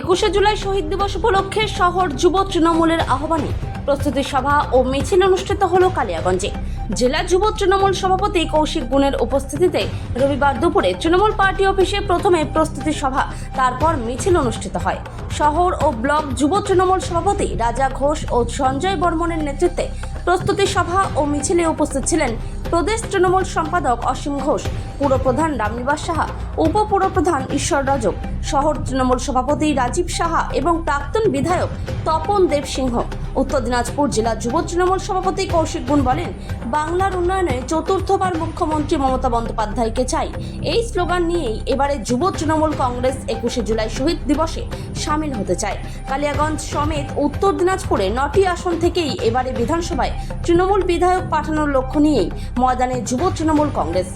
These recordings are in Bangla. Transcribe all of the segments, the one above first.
একুশে জুলাই শহীদ দিবস উপলক্ষে শহর যুব তৃণমূলের আহ্বানে প্রস্তুতি সভা ও মিছিল অনুষ্ঠিত হল কালিয়াগঞ্জে। জেলা যুব তৃণমূল সভাপতি কৌশিক গুণের উপস্থিতিতে রবিবার দুপুরে তৃণমূল পার্টি অফিসে প্রথমে প্রস্তুতি সভা, তারপর মিছিল অনুষ্ঠিত হয়। শহর ও ব্লক যুব তৃণমূল সভাপতি রাজা ঘোষ ও সঞ্জয় বর্মনের নেতৃত্বে প্রস্তুতি সভা ও মিছিলে উপস্থিত ছিলেন প্রদেশ তৃণমূল সম্পাদক অসীম ঘোষ পুরপ্রধান রামনিবাস সাহা উপপুরপ্রধান ঈশ্বর রাজক, শহর তৃণমূল সভাপতি রাজীব সাহা এবং প্রাক্তন বিধায়ক তপন দেব সিংহ। উত্তর দিনাজপুর জেলা যুব তৃণমূল সভাপতি কৌশিক গুণ বলেন, বাংলার উন্নয়নে চতুর্থবার মুখ্যমন্ত্রী মমতা বন্দ্যোপাধ্যায়কে চাই। এই স্লোগান নিয়েই এবারে যুব তৃণমূল কংগ্রেস একুশে জুলাই শহীদ দিবসে সামিল হতে চায়। কালিয়াগঞ্জ সমেত উত্তর দিনাজপুরে নটি আসন থেকেই এবারে বিধানসভায় তৃণমূল বিধায়ক পাঠানোর লক্ষ্য নিয়েই ময়দানে যুব তৃণমূল কংগ্রেস।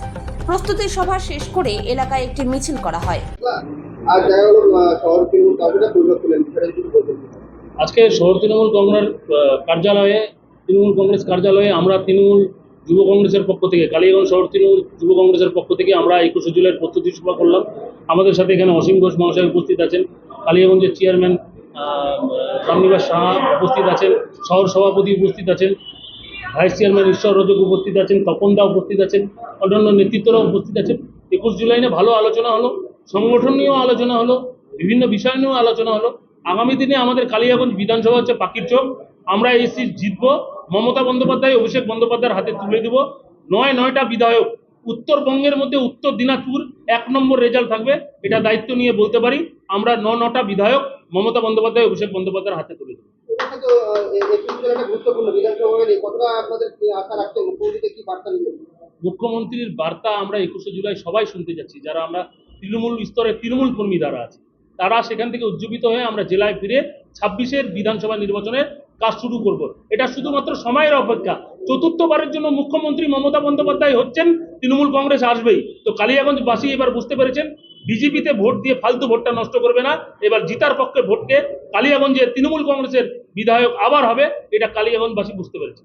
প্রস্তুতি সভা শেষ করে এলাকায় একটি মিছিল করা হয়। আর শহর বলবেন আজকে শহর তৃণমূল কংগ্রেস কার্যালয়ে, তৃণমূল কংগ্রেস কার্যালয়ে আমরা তৃণমূল যুব কংগ্রেসের পক্ষ থেকে, কালীগঞ্জ শহর তৃণমূল যুব কংগ্রেসের পক্ষ থেকে আমরা একুশে জুলাইয়ের প্রস্তুতি সভা করলাম। আমাদের সাথে এখানে অসীম ঘোষ মহাশয় উপস্থিত আছেন। কালিয়াগঞ্জের চেয়ারম্যান রামনিবাস সাহা উপস্থিত আছেন। শহর সভাপতি উপস্থিত আছেন। ভাইস চেয়ারম্যান ঈশ্বর রজক উপস্থিত আছেন। তপন দা উপস্থিত আছেন। অন্যান্য নেতৃত্বরা উপস্থিত আছেন। একুশ জুলাই নিয়ে ভালো আলোচনা হলো, সংগঠন নিয়েও আলোচনা হলো, বিভিন্ন বিষয় নিয়েও আলোচনা হলো। আগামী দিনে আমাদের কালিয়াগঞ্জ বিধানসভা হচ্ছে পাখির চোখ। আমরা এই সিট জিতবো। মমতা বন্দ্যোপাধ্যায় অভিষেক বন্দ্যোপাধ্যায়ের হাতে তুলে দেব। নয় নয়টা বিধায়ক। উত্তরবঙ্গের মধ্যে উত্তর দিনাজপুর এক নম্বর রেজাল্ট থাকবে এটা দায়িত্ব নিয়ে বলতে পারি। আমরা ন নটা বিধায়ক মমতা বন্দ্যোপাধ্যায় অভিষেক বন্দ্যোপাধ্যায়ের হাতে তুলে দেবো। দিবেন? মুখ্যমন্ত্রীর বার্তা আমরা একুশে জুলাই সবাই শুনতে যাচ্ছি। যারা আমরা তৃণমূল স্তরে তৃণমূল কর্মী যারা আছে তারা সেখান থেকে উজ্জীবিত হয়ে আমরা জেলায় ফিরে ছাব্বিশের বিধানসভা নির্বাচনের কাজ শুরু করব। এটা শুধুমাত্র সময়ের অপেক্ষা। চতুর্থবারের জন্য মুখ্যমন্ত্রী মমতা বন্দ্যোপাধ্যায় হচ্ছেন, তৃণমূল কংগ্রেস আসবেই। তো কালিয়াগঞ্জবাসী এবার বুঝতে পেরেছেন, বিজেপিতে ভোট দিয়ে ফালতু ভোটটা নষ্ট করবে না। এবার জিতার পক্ষে ভোটকে কালিয়াগঞ্জে তৃণমূল কংগ্রেসের বিধায়ক আবার হবে, এটা কালিয়াগঞ্জবাসী বুঝতে পেরেছে।